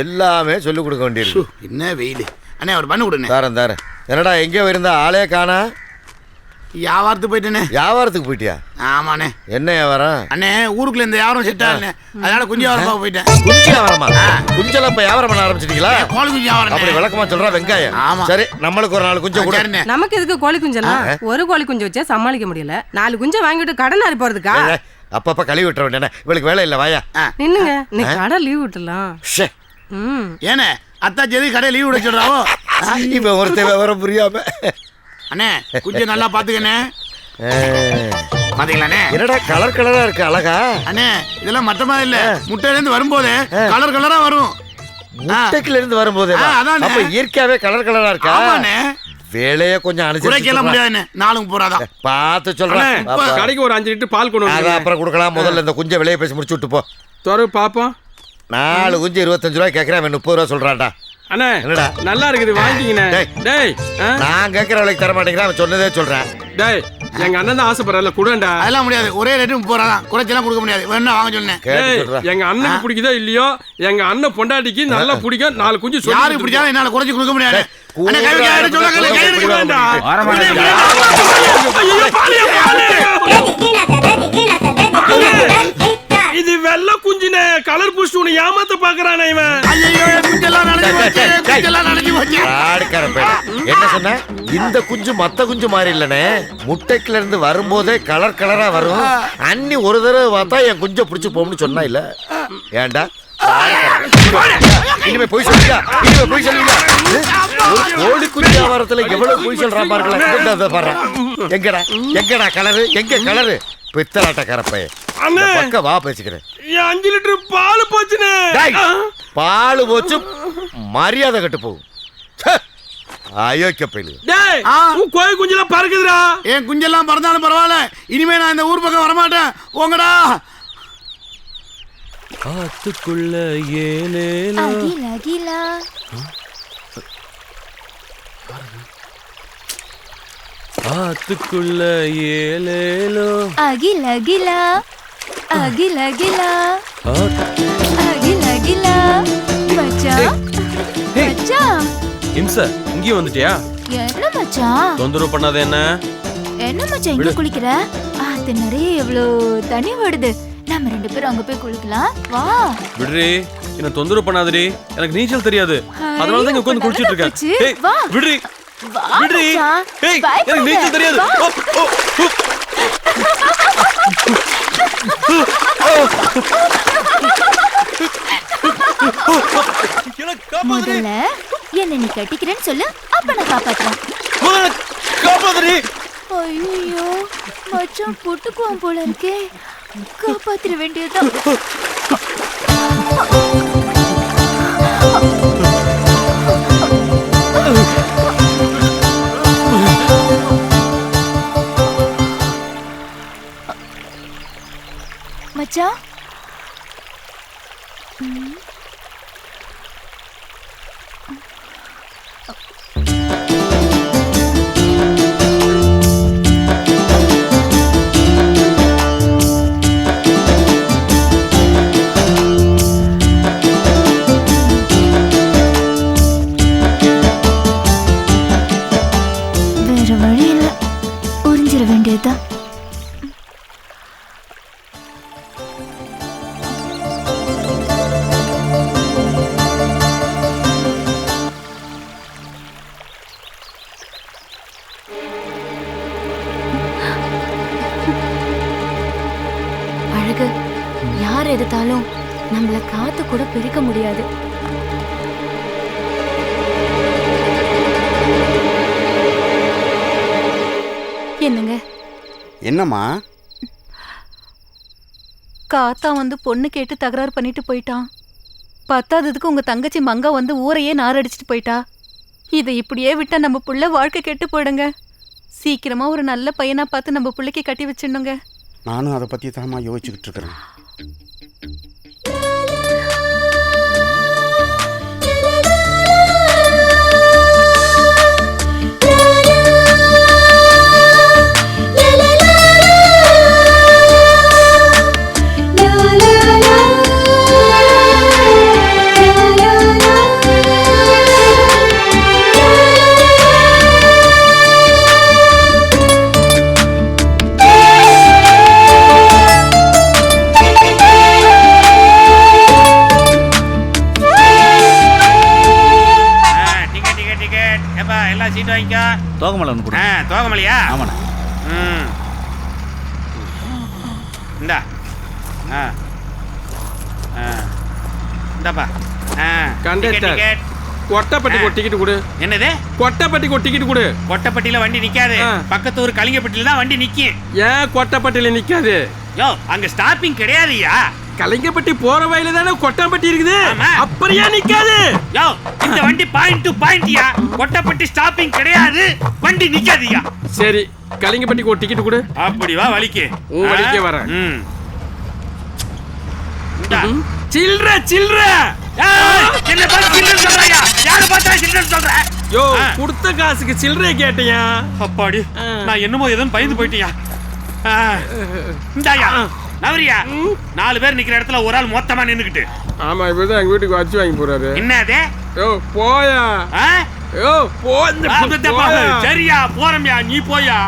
எல்லாமே சொல்லிக் கொடுக்க வேண்டியிருக்கு. என்ன வெயில்? அண்ணே ஒரு பண்ணு கொடுண்ணே. தாரேன் தாரேன். என்னடா எங்கே இருந்தா ஆளே காணா. வியாபாரத்துக்கு போயிட்டேனே. வியாபாரத்துக்கு போயிட்டியா? ஆமாண்ணே. என்ன வியாபாரம்? அண்ணே ஊருக்குள்ள இந்த வியாபாரம் செட் ஆகலண்ணே. அதனால குஞ்சு வியாபாரம் போயிட்டேன். குஞ்சு வியாபாரமா? குஞ்செல்லாம் இப்ப வியாபாரம் பண்ண ஆரம்பிச்சிட்டீங்களா? கோழி குஞ்சு வியாபாரம் அப்படி விளக்கமா சொல்றா வெங்காயம். ஆமா. சரி நம்மளுக்கு ஒரு நாலு குஞ்சு கூட. நமக்கு எதுக்கு கோழி குஞ்செல்லாம்? ஒரு கோழி குஞ்சு வச்சா சமாளிக்க முடியல. நாலு குஞ்சை வாங்கிட்டு கடன் அரி போறதுக்கா? அப்பப்ப கழுவி விட்டுற வேண்டிய இவளுக்கு வேலை இல்ல வாயா. நின்னுங்க நீ கடை லீவ் விட்டுலாம் ஷே ம். ஏண்ணே அத்தாச்சி எதுக்கு கடையை லீவ் விட சொல்றாவோ? இவன் ஒருத்தன் விவரம் புரியாம. அண்ணே குஞ்சு நல்லா பாத்துக்கண்ணே. பாத்தீங்களாண்ணே? என்னடா கலர் கலரா இருக்கு அழகா? அண்ணே இதெல்லாம் மட்டமா இல்ல. முட்டையில இருந்து வரும்போதே கலர் கலரா வரும். முட்டைக்குல இருந்து வரும்போதே அதானே. அப்ப இயற்கையாவே கலர் கலரா இருக்கா? ஆமாண்ணே. வேலைய கொஞ்சம் அனுசரிச்சு முடியாதுண்ணே. நாளும் போறாதான் பார்த்து சொல்றேன். கடைக்கு ஒரு அஞ்சு லிட்டர் பால் கொண்டு அப்புறம் கொடுக்கலாம். முதல்ல இந்த குஞ்சை விலையை பேசி முடிச்சு விட்டு போ. துறவு பாப்போம். நாலு குஞ்சு இருபத்தஞ்சு ரூபாய் கேட்கறேன் அவன் முப்பது ரூபா சொல்றான்டா அண்ணே என்னடா? நல்லா இருக்குது வாங்கிக்கிங்கண்ணே டேய். டேய் ஆ? நான் கேட்கற விலைக்கு தர மாட்டேங்கிறேன் அவன் சொன்னதே சொல்றேன் டேய் எங்க அண்ணன் தான் ஆசைப்படுறல குடண்டா அதெல்லாம் முடியாது ஒரே ரேட்டு முப்பது ரூபா தான் குறைச்செல்லாம் கொடுக்க முடியாது வேணா வாங்க சொன்னேன் கேட்டு டேய் சொல்றேன் எங்க அண்ணனுக்கு பிடிக்குதோ இல்லையோ எங்க அண்ணன் பொண்டாட்டிக்கு நல்லா பிடிக்கும் நாலு குஞ்சு சொல்லி யாருக்கு பிடிச்சாலும் என்னால குறைச்சு கொடுக்க முடியாது அண்ணே, கை வைக்க, யாரும் சொல்லாங்க, கை வைக்க கூட வேண்டாம். இது வெள்ளை குஞ்சுனே கலர் பூஸ்ட் உன்னை ஏமாத்த பாக்குறானே இவன். என் குஞ்செல்லாம் நனைஞ்சு போச்சு, குஞ்செல்லாம் நனைஞ்சு போச்சு. என்ன சொன்ன? இந்த குஞ்சு மத்த குஞ்சு மாதிரி இல்லனே முட்டைக்குல இருந்து வரும்போதே கலர் கலரா வரும். அன்னி ஒரு தடவை பார்த்தா என் குஞ்சை பிடிச்சு போகும்னு சொன்னா இல்ல. ஏன்டா? இனிமே போய் சொல்லுங்க இனிமே போய் சொல்லுங்க ஒரு கோழி குஞ்சு வியாபாரத்துல எவ்வளவு போய் சொல்றான் பாருங்களா பாரு எங்கடா? எங்கடா கலரு எங்க கலரு பித்தலாட்ட கரப்பைய அண்ணே. பக்கம் வா பேசிக்கிறேன். என் அஞ்சு லிட்டர் பால் போச்சுனே டேய், பாலு போச்சு மரியாதை கட்டு ச்சே, அயோக்கிய பயிலு டேய். உன் கோழி குஞ்செல்லாம் பறக்குதுடா. என் குஞ்செல்லாம் பறந்தாலும் பரவாயில்ல. இனிமே நான் இந்த ஊர் பக்கம் வரமாட்டேன். போங்கடா. ஆத்துக்குள்ள ஏலேலோ அகில அகிலா ஆத்துக்குள்ள ஏலேலோ அகில அகிலா அகில அகிலா அகில அகிலா மச்சான் ஹேய். மச்சான். இம்ச இங்கேயும் வந்துட்டியா? என்ன மச்சான்? தொந்தரவு பண்ணாத என்ன? என்ன மச்சான் இங்க குளிக்கிற? ஆத்து நிறைய எவ்வளோ தண்ணி வருது நம்ம ரெண்டு பேரும் அங்க போய் குளிக்கலாம். வா. விடுறி. என்ன தொந்தரவு பண்ணாதடி. எனக்கு நீச்சல் தெரியாது. அதனால தான் இங்க உட்கார்ந்து குளிச்சிட்டு இருக்கேன். வா. விடுறி. வா விடுறி. மச்சான். ஏய் பயப்படாத. எனக்கு நீச்சல் தெரியாது. முதல்ல என்ன நீ கட்டிக்கிறேன்னு சொல்லு அப்ப நான் காப்பாத்துறேன் முதல்ல காப்பாத்துடி. ஐயோ மச்சான் புட்டுக்குவான் போல இருக்கே. காப்பாத்திர வேண்டியதுதான். மச்சான் வேற நம்மள காத்து கூட பிரிக்க முடியாது. என்னங்க? என்னம்மா? காத்தா வந்து பொண்ணு கேட்டு தகராறு பண்ணிட்டு போயிட்டான் பத்தாததுக்கு உங்க தங்கச்சி மங்கா வந்து ஊரையே நாரடிச்சிட்டு போயிட்டா. இதை இப்படியே விட்டா நம்ம புள்ள வாழ்க்கை கெட்டு போயிடுங்க. சீக்கிரமா ஒரு நல்ல பையனா பார்த்து நம்ம புள்ளைக்கு கட்டி வச்சிடணுங்க. நானும் அதை பத்தி தாமா யோசிச்சுக்கிட்டு இருக்கிறேன். தோகமலை ஒன்று ஆ கொடுங்க தோகமலையா? ஆமாண்ணே. ம். இந்தா. ஆ. ஆ. இந்தாப்பா. ஆ. கண்டக்டர். கொட்டப்பட்டிக்கு ஒரு டிக்கெட். கொடு. என்னது? கொட்டப்பட்டிக்கு ஒரு டிக்கெட் கொடு. கொட்டப்பட்டியில வண்டி நிக்காது. பக்கத்து ஊர் கலிங்கப்பட்டியில தான் வண்டி நிக்கும். ஏன் கொட்டப்பட்டியில நிக்காது? யோ அங்க ஸ்டாப்பிங் கிடையாதுயா கலிங்கப்பட்டி போற வயல தானே கொட்டாம்பட்டி இருக்குது? ஏன் நிக்காது. யோ இந்த வண்டி பாயிண்ட் டு பாயிண்ட்யா கொட்டப்பட்டி ஸ்டாப்பிங் கிடையாது வண்டி நிக்காதுயா? சரி கலிங்கப்பட்டிக்கு ஒரு டிக்கெட் கொடு. அப்படி வா வலிக்கு. உன் வழிக்கே வரேன். சில்ற சில்ற. என்ன பார்த்து சில்லறைன்னு சொல்றாயா? யாரை பார்த்தா சில்லறைன்னு சொல்ற? யோ. கொடுத்த காசுக்கு சில்லறைய கேட்டியா? அப்பாடி. நான் என்னமோ எதுவும் பயந்து போயிட்டியா. இந்தாயா. நவரியா நாலு பேர் நிக்கிற இடத்துல ஒரு ஆள் மொத்தமா நின்னுக்கிட்டு. ஆமா இப்பதான் எங்க வீட்டுக்கு வச்சு வாங்கி போறாரு. என்னது யோ போயா. ஆ? யோ போ இந்த ஆ, இந்த பா- போயா. சரியா போறோம்யா நீ போயா.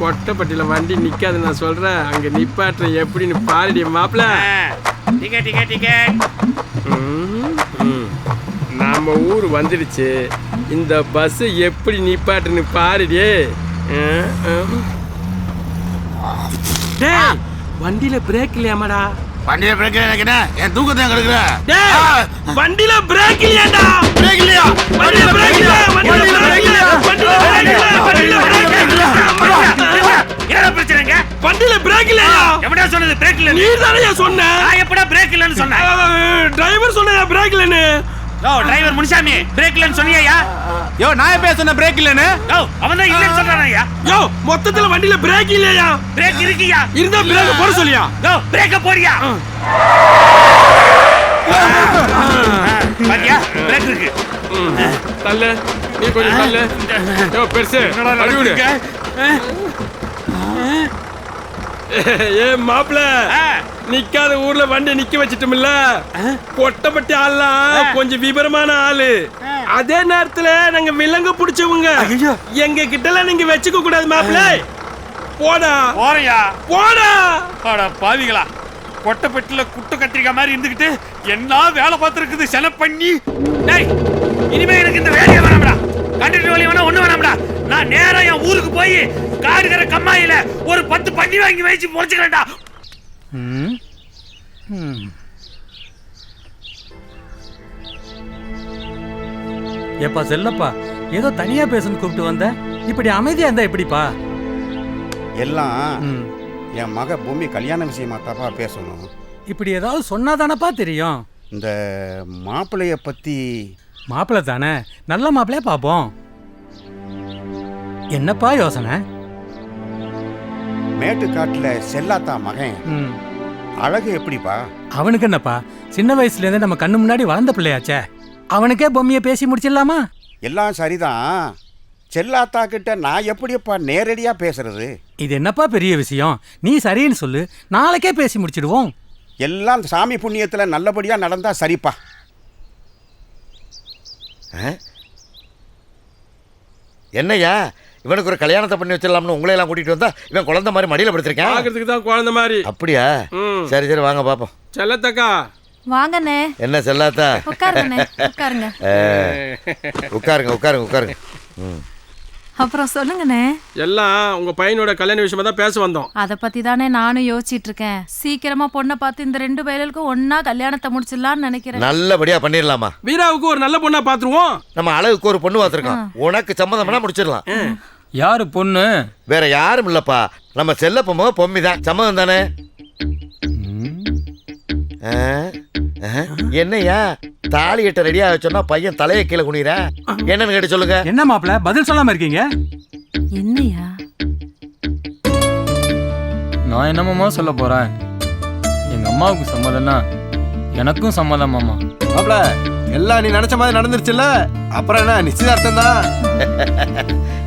கொட்டப்பட்டியில வண்டி நிக்காது நான் சொல்றேன். அங்க நிப்பாட்டுற எப்படின்னு பாருடி மாப்பிள. Ticket ticket ticket. நாம ஊர் வந்துடுச்சு. இந்த பஸ் எப்படி நிப்பாட்டுன்னு பாருடி. ஆ, வண்டியில பிரேக் இல்லையாமாடா? வண்டியில பிரேக் என்ன? என் தூக்கத்தை கெடுக்கிற? டேய் வண்டியில பிரேக் இல்லையாடா பிரேக் இல்லையா? வண்டியில பிரேக் இல்ல வண்டியில பிரேக் இல்ல வண்டியில பிரேக் இல்ல வண்டியில பிரேக் இல்ல. என்ன பிரச்சனைங்க? வண்டியில பிரேக் இல்லையா? எப்படா சொன்னது? பிரேக் இல்ல நீ தானே சொன்ன? நான் எப்படா பிரேக் இல்லன்னு சொன்னேன்? டிரைவர் சொன்ன பிரேக் இல்லைன்னு? யோ டிரைவர் முனிசாமி பிரேக் இல்லன்னு சொன்னியா யோ நான் எப்ப சொன்ன பிரேக் இல்லன்னு? யோ அவன் தான் இல்லன்னு சொல்றானயா யோ மொத்தத்துல வண்டியில பிரேக் இல்லையா? பிரேக் இருக்கியா? இருந்தா பிரேக் போட சொல்லியா? யோ பிரேக்க போறியா பாத்தியா? பிரேக் இருக்கு. தள்ளு. நீ கொஞ்சம் தள்ளு. யோ பெருசு அடி விடு. ஏ மாப்பிள. நிக்காத ஊர்ல வண்டி நிக்க வச்சிட்டோம்ல. கொட்டப்பட்டி ஆள்லாம் கொஞ்சம் விவரமான ஆளு. அதே நேரத்துல நாங்க விலங்கு பிடிச்சவங்க. எங்க கிட்டலாம் நீங்க வச்சுக்க கூடாது மாப்பிள போடா. போறியா? போடா. அட பாவிகளா. கொட்டப்பட்டில குட்டு கத்திரிக்காய் மாதிரி இருந்துகிட்டு என்ன வேலை பார்த்துருக்குது செல பண்ணி இனிமே எனக்கு இந்த வேலையை கண்டிட்டு வேலையை வேணா ஒண்ணு வேணாம்டா. நான் நேரா என் ஊருக்கு போய் காடுகிற கம்மாயில ஒரு பத்து பண்ணி வாங்கி வச்சு முடிச்சுக்கிறேன்டா ஏப்பா செல்லப்பா ஏதோ தனியா பேசணும்னு கூப்பிட்டு வந்த? இப்படி அமைதியா இருந்தா எப்படிப்பா? எல்லாம். என் மக பூமி கல்யாண விஷயமா தப்பா பேசணும். இப்படி ஏதாவது சொன்னாதானப்பா தெரியும்? இந்த மாப்பிள்ளைய பத்தி மாப்பிள்ளை தானே? நல்ல மாப்பிள்ளையா பாப்போம் என்னப்பா யோசனை? மேட்டுக்காட்டுல செல்லாத்தா மகன். ம். அழகு எப்படிப்பா? அவனுக்கு என்னப்பா? சின்ன வயசுல இருந்தே நம்ம கண்ணு முன்னாடி வளர்ந்த பிள்ளையாச்சே. அவனுக்கே பொம்மையை பேசி முடிச்சிடலாமா? எல்லாம் சரிதான். செல்லாத்தா கிட்ட நான் எப்படிப்பா நேரடியா பேசுறது? இது என்னப்பா பெரிய விஷயம்? நீ சரின்னு சொல்லு. நாளைக்கே பேசி முடிச்சிடுவோம். எல்லாம் சாமி புண்ணியத்துல நல்லபடியா நடந்தா சரிப்பா. என்னய்யா? இவனுக்கு ஒரு கல்யாணத்தை பண்ணி வச்சிடலாம்னு உங்களை எல்லாம் கூட்டிட்டு வந்தா இவன் குழந்தை மாதிரி மடியில படுத்திருக்கேன். பாக்குறதுக்கு தான் குழந்தை மாதிரி. அப்படியா. சரி சரி வாங்க பாப்போம். செல்லத்தக்கா. வாங்கண்ணே. என்ன செல்லாத்தா? உட்காருங்கண்ணே உட்காருங்க. உட்காருங்க உட்காருங்க உட்காருங்க. ம். அப்புறம் சொல்லுங்கண்ணே. எல்லாம் உங்க பையனோட கல்யாண விஷயமா தான் பேச வந்தோம். அத பத்தி தானே நானும் யோசிச்சிட்டு இருக்கேன். சீக்கிரமா பொண்ணை பார்த்து இந்த ரெண்டு வயலுக்கும் ஒன்னா கல்யாணத்தை முடிச்சிடலாம்னு நினைக்கிறேன். நல்லபடியா பண்ணிடலாமா? வீராவுக்கு ஒரு நல்ல பொண்ணா பாத்துருவோம் நம்ம அழகுக்கு ஒரு பொண்ணு பார்த்துருக்கோம். உனக்கு சம்மதம்னா முடிச்சிடலாம். யாரு பொண்ணு? வேற யாரும் இல்லப்பா. நம்ம செல்லப்பமோ பொம்மி தான். சம்மதம் தானே? ஆ? தாலி கட்ட ரெடியா சொன்னா பையன் தலையை கீழே குனிற என்னன்னு கேட்டு சொல்லுங்க. என்ன மாப்பிள்ள பதில் சொல்லாம இருக்கீங்க? என்னையா? நான் என்னமாமா சொல்ல போறேன்? எங்க அம்மாவுக்கு சம்மதம்னா எனக்கும் சம்மதம் மாமா. மாப்பிள எல்லாம் நீ நினைச்ச மாதிரி நடந்துருச்சுல்ல? அப்புறம் என்ன நிச்சயதார்த்தம் தான்?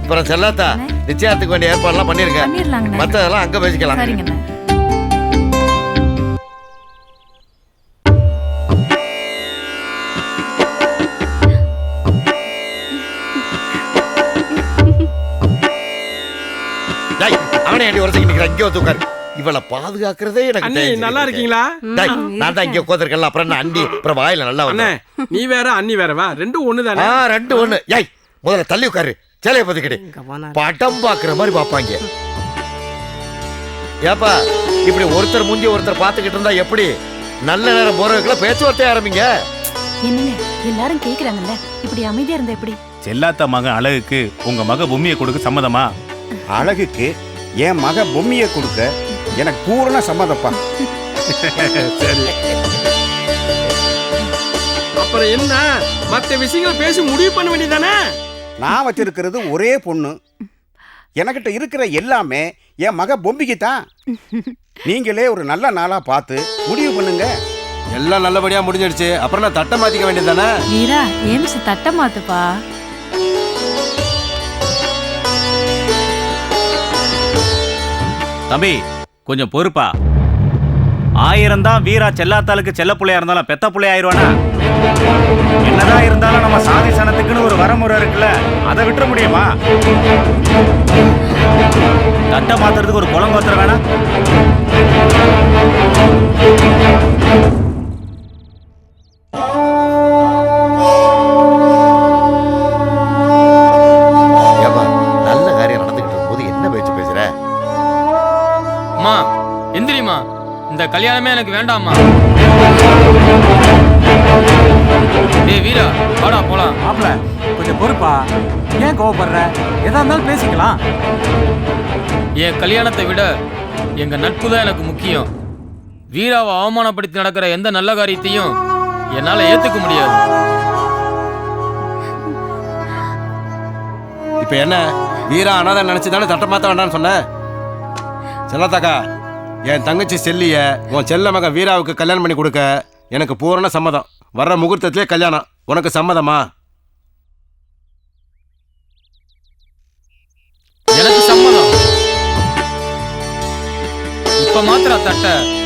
அப்புறம் செல்லாத்தா நிச்சயத்துக்கு வேண்டிய ஏற்பாடுலாம் பண்ணிருங்க. பண்ணிடலாங்கண்ணே. மத்ததெல்லாம் அங்க பேசிக்கலாம் அவனே ஏன்டி ஒரு செகண்ட் நிக்கிறான் இங்கே வந்து உட்காரு. இவளை பாதுகாக்கிறதே எனக்கு அண்ணி தெரிஞ்சு நல்லா இருக்கு. இருக்கீங்களா? டேய், நான் தான் இங்கே உட்காந்துருக்கேன் அப்புறம் என்ன அண்டி அப்புறம் வாயில நல்லா அண்ணே வந்தேன் நீ வேற அண்ணி வேறவா ரெண்டும் ஒண்ணு ஆ தானே ரெண்டு ஒண்ணு. ஏய் முதல்ல தள்ளி உட்காரு. சேலைய போனா படம் பாக்குற மாதிரி பாப்பாங்க ஏப்பா இப்படி ஒருத்தர் மூஞ்சி ஒருத்தர் பார்த்துக்கிட்டு இருந்தா எப்படி? நல்ல நேரம் போறதுக்குள்ள பேச்சுவார்த்தை ஆரம்பிங்க. என்னங்க எல்லாரும் கேக்குறாங்கல்ல? இப்படி அமைதியா இருந்தா எப்படி? செல்லாத்த மகன் அழகுக்கு உங்க மக பொம்மியை கொடுக்க சம்மதமா? அழகுக்கு என் மக பொம்மியை கொடுக்க எனக்கு பூரண சம்மதப்பா. அப்புறம் என்ன? மத்த விஷயங்களை பேசி முடிவு பண்ண வேண்டியதானே நான் வச்சிருக்கிறது ஒரே பொண்ணு. எனக்கிட்ட இருக்கிற எல்லாமே என் மக பொம்மிக்கு தான் நீங்களே ஒரு நல்ல நாளா பார்த்து முடிவு பண்ணுங்க. எல்லாம் நல்லபடியா முடிஞ்சிடுச்சு. அப்புறம் நான் தட்டை மாத்திக்க வேண்டியதானே வீரா ஏமிச்சு தட்ட மாத்துப்பா? தம்பி கொஞ்சம் பொறுப்பா. ஆயிரம் தான் வீரா செல்லாத்தாளுக்கு செல்ல பிள்ளையா இருந்தாலும் பெத்த புள்ளையா ஆயிருவானா என்னதான் இருந்தாலும் நம்ம சாதி சனத்துக்குன்னு ஒரு வரமுறை இருக்குல்ல அதை விட்டுற முடியுமா? தட்டை மாத்துறதுக்கு ஒரு குளம் கோத்துற வேணாம். வாடா போலாம். மாப்பிள கொஞ்சம் பொறுப்பா. ஏன் கோவப்படுற? எதா இருந்தாலும் பேசிக்கலாம். என் கல்யாணத்தை விட எங்க நட்பு தான் எனக்கு முக்கியம். வீராவை அவமானப்படுத்தி நடக்கிற எந்த நல்ல காரியத்தையும் என்னால ஏத்துக்க முடியாது. இப்ப என்ன? வீரா அனாதை நினைச்சு தானே தட்டை மாத்த வேண்டாம்னு சொன்ன? செல்லத்தாக்கா என் தங்கச்சி செல்லிய உன் செல்ல மகன் வீராவுக்கு கல்யாணம் பண்ணி கொடுக்க எனக்கு பூரண சம்மதம். வர்ற முகூர்த்தத்திலே கல்யாணம். உனக்கு சம்மதமா? எனக்கு சம்மதம். இப்ப மாத்திர தட்ட.